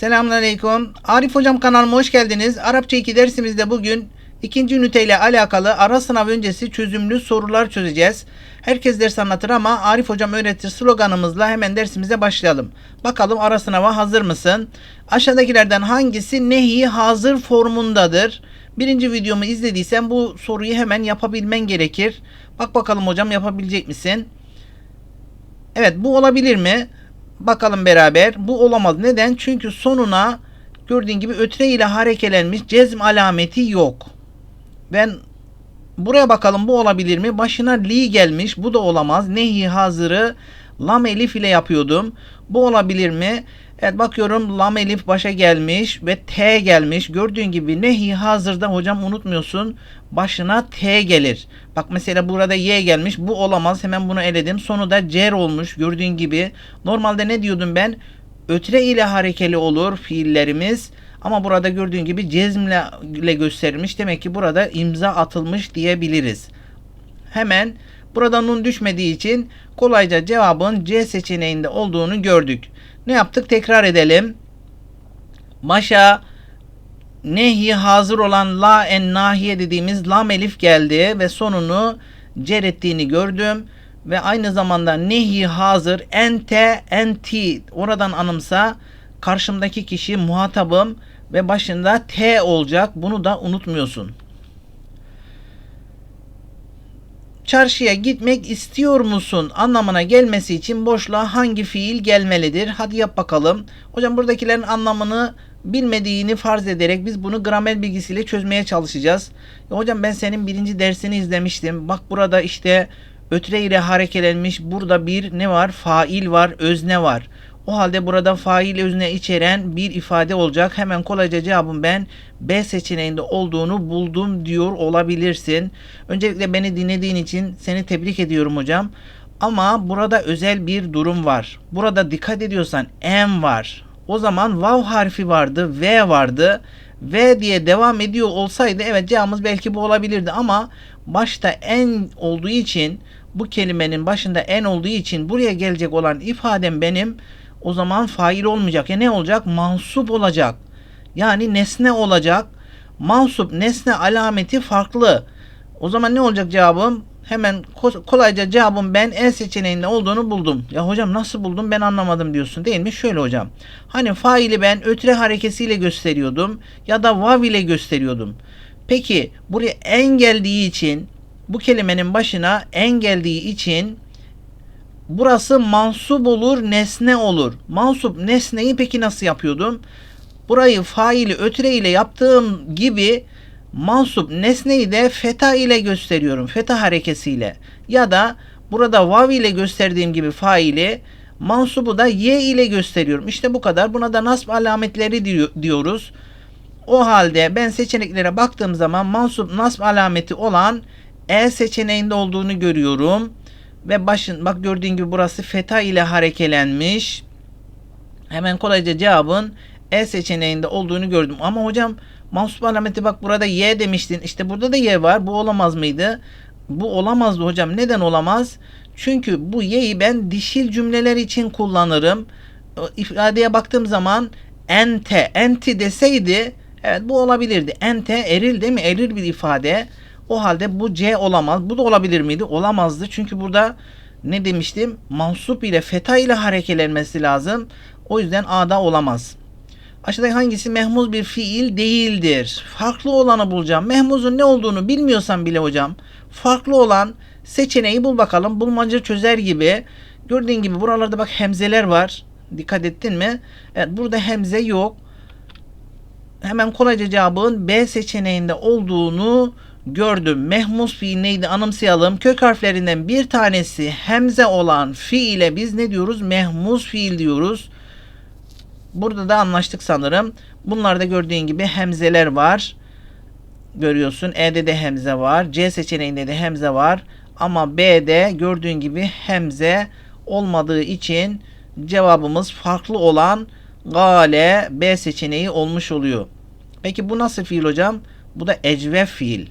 Selamünaleyküm. Arif Hocam kanalıma hoş geldiniz. Arapça 2 dersimizde bugün ikinci üniteyle alakalı ara sınav öncesi çözümlü sorular çözeceğiz. Herkes ders anlatır ama Arif Hocam öğretir sloganımızla hemen dersimize başlayalım. Bakalım ara sınava hazır mısın? Aşağıdakilerden hangisi nehi hazır formundadır? Birinci videomu izlediysen bu soruyu hemen yapabilmen gerekir. Bak bakalım hocam yapabilecek misin? Evet bu olabilir mi? Bakalım beraber. Bu olamaz. Neden? Çünkü sonuna gördüğün gibi ötre ile harekelenmiş cezm alameti yok. Ben buraya bakalım bu olabilir mi? Başına li gelmiş. Bu da olamaz. Nehi hazırı lam elif ile yapıyordum. Bu olabilir mi? Evet bakıyorum lam elif başa gelmiş ve t gelmiş. Gördüğün gibi nehi hazırda hocam unutmuyorsun başına t gelir. Bak mesela burada y gelmiş. Bu olamaz. Hemen bunu eledim. Sonu da cer olmuş. Gördüğün gibi. Normalde ne diyordum ben? Ötre ile harekeli olur fiillerimiz. Ama burada gördüğün gibi cezmle ile gösterilmiş. Demek ki burada imza atılmış diyebiliriz. Hemen burada nun düşmediği için kolayca cevabın C seçeneğinde olduğunu gördük. Ne yaptık? Tekrar edelim. Başa nehi hazır olan la en nahiye dediğimiz lam elif geldi ve sonunu cer ettiğini gördüm. Ve aynı zamanda nehi hazır ente enti oradan anımsa karşımdaki kişi muhatabım ve başında T olacak. Bunu da unutmuyorsun. Çarşıya gitmek istiyor musun anlamına gelmesi için boşluğa hangi fiil gelmelidir? Hadi yap bakalım. Hocam buradakilerin anlamını bilmediğini farz ederek biz bunu gramer bilgisiyle çözmeye çalışacağız. Ya hocam ben senin birinci dersini izlemiştim. Bak burada işte ötre ile harekelenmiş burada bir ne var? Fail var, özne var. O halde burada fail özne içeren bir ifade olacak. Hemen kolayca cevabım ben B seçeneğinde olduğunu buldum diyor olabilirsin. Öncelikle beni dinlediğin için seni tebrik ediyorum hocam. Ama burada özel bir durum var. Burada dikkat ediyorsan M var. O zaman vav harfi vardı, V vardı. V diye devam ediyor olsaydı evet cevabımız belki bu olabilirdi ama başta en olduğu için bu kelimenin başında en olduğu için buraya gelecek olan ifadem benim o zaman fail olmayacak. Ya ne olacak? Mansup olacak. Yani nesne olacak. Mansup nesne alameti farklı. O zaman ne olacak cevabım? Hemen kolayca cevabım ben E seçeneğinde olduğunu buldum. Ya hocam nasıl buldum ben anlamadım diyorsun değil mi? Şöyle hocam. Hani faili ben ötre harekesiyle gösteriyordum ya da vav ile gösteriyordum. Peki buraya en geldiği için bu kelimenin başına en geldiği için burası mansup olur, nesne olur. Mansup nesneyi peki nasıl yapıyordum? Burayı faili ötre ile yaptığım gibi mansup nesneyi de feta ile gösteriyorum. Feta harekesiyle. Ya da burada vav ile gösterdiğim gibi faili mansubu da y ile gösteriyorum. İşte bu kadar. Buna da nasb alametleri diyoruz. O halde ben seçeneklere baktığım zaman mansup nasb alameti olan E seçeneğinde olduğunu görüyorum. Ve başın bak gördüğün gibi burası feta ile harekelenmiş. Hemen kolayca cevabın E seçeneğinde olduğunu gördüm. Ama hocam mansup alameti bak burada Y demiştin. İşte burada da Y var. Bu olamaz mıydı? Bu olamazdı hocam. Neden olamaz? Çünkü bu Y'yi ben dişil cümleler için kullanırım. İfadeye baktığım zaman ente, enti deseydi evet bu olabilirdi. Ente eril değil mi? Eril bir ifade. O halde bu C olamaz. Bu da olabilir miydi? Olamazdı. Çünkü burada ne demiştim? Mansup ile feta ile harekelenmesi lazım. O yüzden A'da olamaz. Aşağıdaki hangisi mehmuz bir fiil değildir? Farklı olanı bulacağım. Mehmuzun ne olduğunu bilmiyorsan bile hocam farklı olan seçeneği bul bakalım. Bulmaca çözer gibi. Gördüğün gibi buralarda bak hemzeler var. Dikkat ettin mi? Evet burada hemze yok. Hemen kolayca cevabın B seçeneğinde olduğunu gördüm. Mehmus fiil neydi anımsayalım. Kök harflerinden bir tanesi hemze olan fiile biz ne diyoruz? Mehmus fiil diyoruz. Burada da anlaştık sanırım. Bunlarda gördüğün gibi hemzeler var. Görüyorsun. E'de de hemze var. C seçeneğinde de hemze var. Ama B'de gördüğün gibi hemze olmadığı için cevabımız farklı olan gale B seçeneği olmuş oluyor. Peki bu nasıl fiil hocam? Bu da ecve fiil.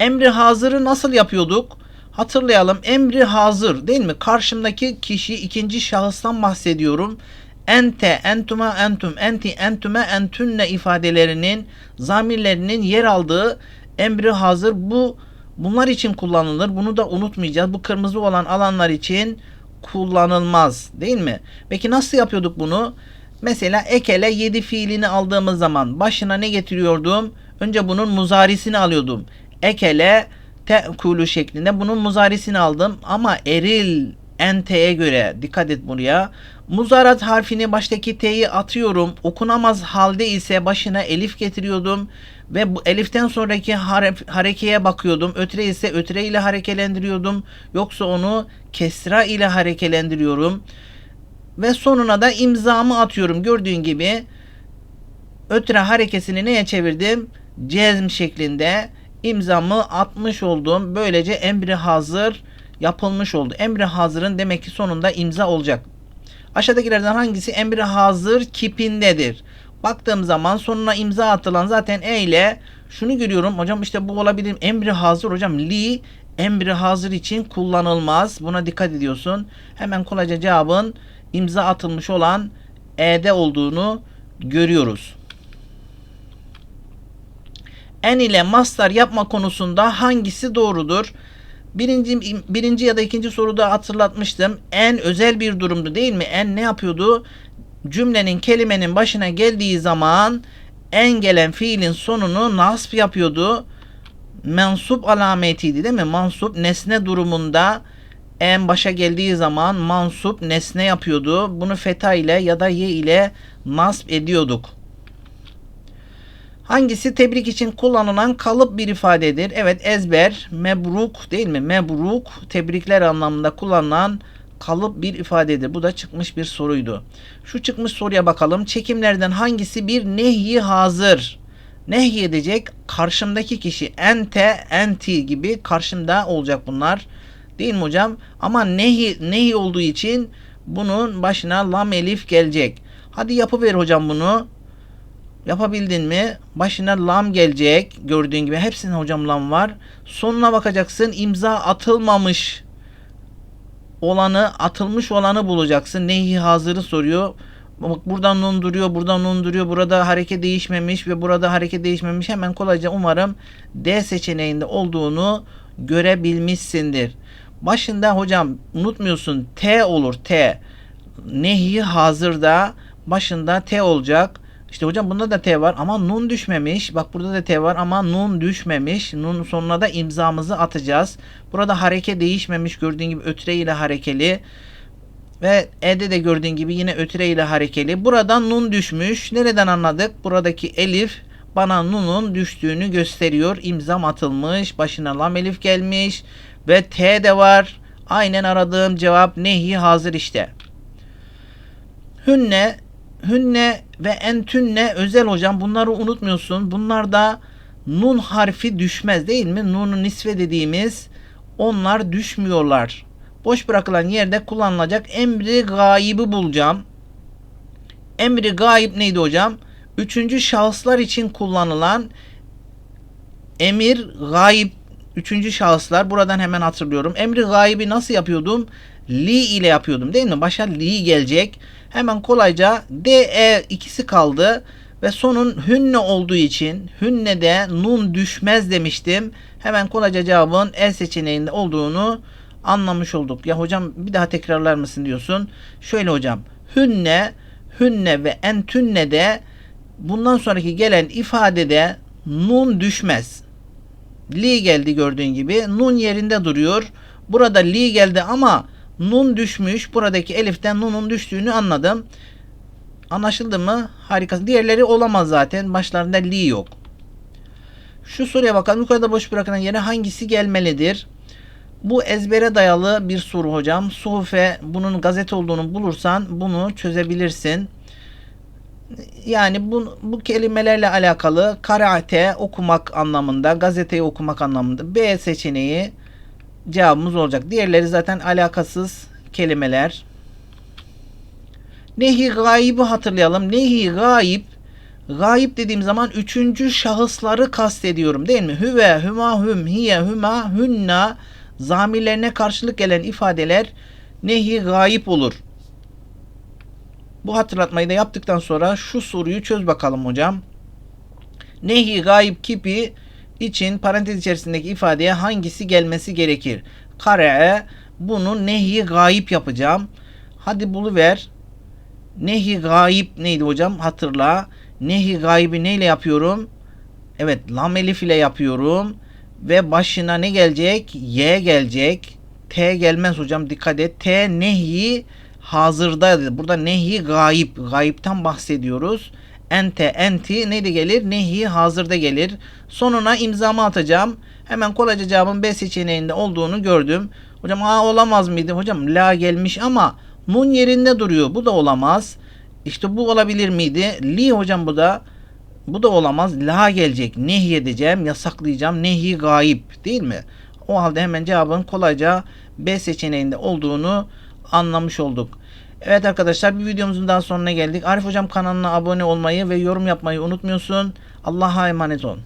Emri hazırı nasıl yapıyorduk? Hatırlayalım emri hazır değil mi? Karşımdaki kişi ikinci şahıstan bahsediyorum. ente, entuma, entum, enti, entüme, entünne ifadelerinin zamirlerinin yer aldığı emri hazır bu bunlar için kullanılır. Bunu da unutmayacağız. Bu kırmızı olan alanlar için kullanılmaz. Değil mi? Peki nasıl yapıyorduk bunu? Mesela ekele yedi fiilini aldığımız zaman başına ne getiriyordum? Önce bunun muzarisini alıyordum. Ekele te'kulu şeklinde bunun muzarisini aldım ama eril ente'ye göre dikkat et buraya. Muzarat harfini baştaki t'yi atıyorum. Okunamaz halde ise başına elif getiriyordum ve bu eliften sonraki harf, harekeye bakıyordum. Ötre ise ötre ile harekelendiriyordum. Yoksa onu kesra ile harekelendiriyorum. Ve sonuna da imzamı atıyorum. Gördüğün gibi ötre harekesini neye çevirdim? Cezm şeklinde imzamı atmış oldum. Böylece emri hazır yapılmış oldu. Emri hazırın demek ki sonunda imza olacak. Aşağıdakilerden hangisi emri hazır kipindedir? Baktığım zaman sonuna imza atılan zaten e ile şunu görüyorum. Hocam işte bu olabilir. Emri hazır hocam. Li emri hazır için kullanılmaz. Buna dikkat ediyorsun. Hemen kolayca cevabın imza atılmış olan e'de olduğunu görüyoruz. En ile mastar yapma konusunda hangisi doğrudur? Birinci, birinci ya da ikinci soruda hatırlatmıştım. En özel bir durumdu değil mi? En ne yapıyordu? Cümlenin kelimenin başına geldiği zaman en gelen fiilin sonunu nasp yapıyordu. Mensup alametiydi değil mi? Mansup nesne durumunda en başa geldiği zaman mansup nesne yapıyordu. Bunu feta ile ya da ye ile nasp ediyorduk. Hangisi tebrik için kullanılan kalıp bir ifadedir? Evet ezber, mebruk değil mi? Mebruk tebrikler anlamında kullanılan kalıp bir ifadedir. Bu da çıkmış bir soruydu. Şu çıkmış soruya bakalım. Çekimlerden hangisi bir nehi hazır? Nehy edecek karşımdaki kişi ente, enti gibi karşımda olacak bunlar. Değil mi hocam? Ama nehi, nehi olduğu için bunun başına lam elif gelecek. Hadi yapıver hocam bunu. Yapabildin mi? Başına lam gelecek. Gördüğün gibi hepsinin hocam lam var. Sonuna bakacaksın. imza atılmamış olanı, atılmış olanı bulacaksın. Nehi hazırı soruyor. Bak buradan nun duruyor, buradan nun duruyor. Burada hareket değişmemiş ve burada hareket değişmemiş. Hemen kolayca umarım D seçeneğinde olduğunu görebilmişsindir. Başında hocam unutmuyorsun T olur T. Nehi hazırda başında T olacak. İşte hocam bunda da T var ama nun düşmemiş. Bak burada da T var ama nun düşmemiş. Nun sonuna da imzamızı atacağız. Burada hareke değişmemiş. Gördüğün gibi ötre ile harekeli. Ve E'de de gördüğün gibi yine ötre ile harekeli. Buradan nun düşmüş. Nereden anladık? Buradaki elif bana nunun düştüğünü gösteriyor. İmzam atılmış. Başına lam elif gelmiş. Ve T de var. Aynen aradığım cevap nehi hazır işte. Hünne hünne ve entünne özel hocam bunları unutmuyorsun. Bunlar da nun harfi düşmez değil mi? Nunu nisve dediğimiz onlar düşmüyorlar. Boş bırakılan yerde kullanılacak emri gaybi bulacağım. Emri gayb neydi hocam? Üçüncü şahıslar için kullanılan emir gayb üçüncü şahıslar buradan hemen hatırlıyorum. Emri gaybi nasıl yapıyordum? Li ile yapıyordum değil mi? Başa li gelecek. Hemen kolayca DE ikisi kaldı ve sonun hünne olduğu için hünne de nun düşmez demiştim. Hemen kolayca cevabın el seçeneğinde olduğunu anlamış olduk. Ya hocam bir daha tekrarlar mısın diyorsun. Şöyle hocam hünne, hünne ve entünne de bundan sonraki gelen ifadede nun düşmez. Li geldi gördüğün gibi. Nun yerinde duruyor. Burada li geldi ama nun düşmüş. Buradaki eliften nunun düştüğünü anladım. Anlaşıldı mı? Harika. Diğerleri olamaz zaten. Başlarında li yok. Şu soruya bakalım. Yukarıda boş bırakılan yere hangisi gelmelidir? Bu ezbere dayalı bir soru hocam. Suhufe bunun gazete olduğunu bulursan bunu çözebilirsin. Yani bu, bu kelimelerle alakalı karate okumak anlamında, gazeteyi okumak anlamında B seçeneği cevabımız olacak. Diğerleri zaten alakasız kelimeler. Nehi gaybi hatırlayalım. Nehi gayb Gayip dediğim zaman üçüncü şahısları kastediyorum değil mi? Hüve, hüma, hüm, hiye, hüma, hünna zamirlerine karşılık gelen ifadeler nehi gayip olur. Bu hatırlatmayı da yaptıktan sonra şu soruyu çöz bakalım hocam. Nehi gayip kipi için parantez içerisindeki ifadeye hangisi gelmesi gerekir? Kare bunu nehi gayip yapacağım. Hadi buluver. Nehi gayip neydi hocam? Hatırla. Nehi gaybi neyle yapıyorum? Evet lam elif ile yapıyorum. Ve başına ne gelecek? Y gelecek. T gelmez hocam dikkat et. T nehi hazırda. Burada nehi gayip. Gayipten bahsediyoruz. Ente, enti ne de gelir? Nehi hazırda gelir. Sonuna imzamı atacağım. Hemen kolayca cevabın B seçeneğinde olduğunu gördüm. Hocam A olamaz mıydı? Hocam la gelmiş ama nun yerinde duruyor. Bu da olamaz. İşte bu olabilir miydi? Li hocam bu da bu da olamaz. La gelecek. Nehi edeceğim. Yasaklayacağım. Nehi gayip değil mi? O halde hemen cevabın kolayca B seçeneğinde olduğunu anlamış olduk. Evet arkadaşlar bir videomuzun daha sonuna geldik. Arif Hocam kanalına abone olmayı ve yorum yapmayı unutmuyorsun. Allah'a emanet olun.